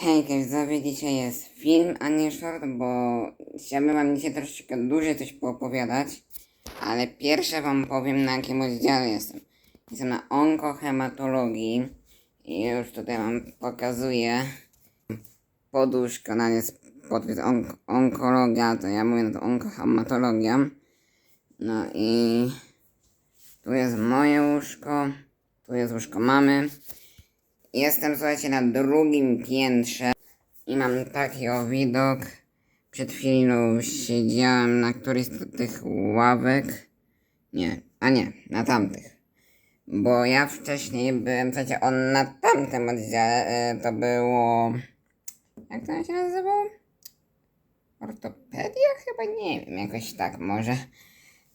Hejka, widzowie, dzisiaj jest film, a nie short, bo chciałbym wam dzisiaj troszeczkę dłużej coś poopowiadać, ale pierwsze wam powiem na jakim oddziale jestem. Jestem na onkohematologii i już tutaj wam pokazuję poduszkę, ona jest podpis onk onkologia, to ja mówię na to onkohematologia. No i tu jest moje łóżko, tu jest łóżko mamy. Jestem, słuchajcie, na drugim piętrze i mam taki o widok. Przed chwilą siedziałem na którejś z tych ławek. Nie, a nie, na tamtych. Bo ja wcześniej byłem, słuchajcie, on na tamtym oddziale e, to było... Jak to się nazywało? Ortopedia? Chyba nie wiem, jakoś tak może.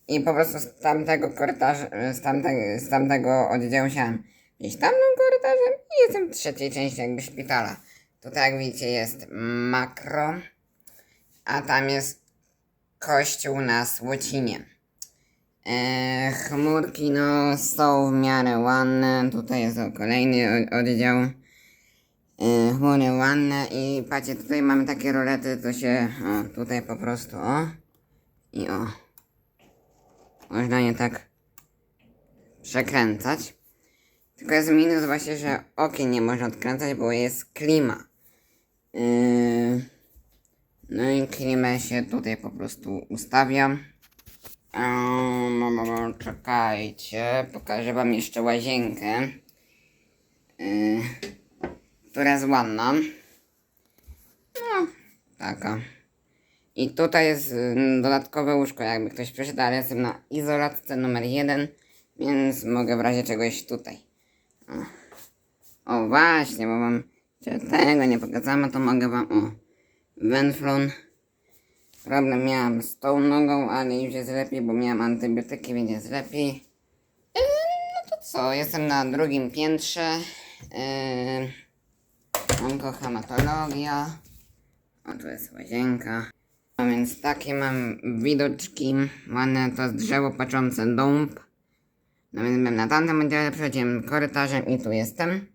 I po prostu z tamtego korytarza, z, tamte, z tamtego oddziału siałem gdzieś tamtym korytarzem i jestem w trzeciej części jakby szpitala. Tutaj jak widzicie jest makro, a tam jest kościół na Słocinie. E, chmurki no są w miarę ładne, tutaj jest kolejny oddział. E, chmury ładne i patrzcie, tutaj mamy takie rolety, to się o, tutaj po prostu o i o. Można je tak przekręcać. Tylko jest minus właśnie, że okien nie można odkręcać, bo jest klima. Yy, no i klimę się tutaj po prostu ustawiam. No, czekajcie, pokażę wam jeszcze łazienkę. Yy, która jest ładna. No, taka. I tutaj jest y, dodatkowe łóżko, jakby ktoś przyszedł, ale jestem na izolatce numer jeden, więc mogę w razie czegoś tutaj. O, właśnie, bo wam tego nie pokazałem, to mogę wam o Venflon. Problem miałam z tą nogą, ale już jest lepiej, bo miałam antybiotyki, więc jest lepiej. Yy, no to co, jestem na drugim piętrze. Yy, onkohematologia. O, tu jest łazienka. A więc takie mam widoczki. Ładne to drzewo patrzące dąb. No więc byłem na tamtym oddziale, przechodziłem korytarzem i tu jestem.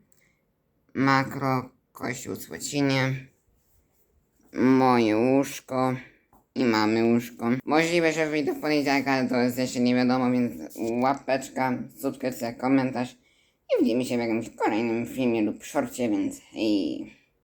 Makro, kościół Słocinie. Moje łóżko. I mamy łóżko. Możliwe, że wyjdę w poniedziałek, ale to jest jeszcze nie wiadomo, więc łapeczka, subskrypcja, komentarz. I widzimy się w jakimś kolejnym filmie lub szorcie, więc hej.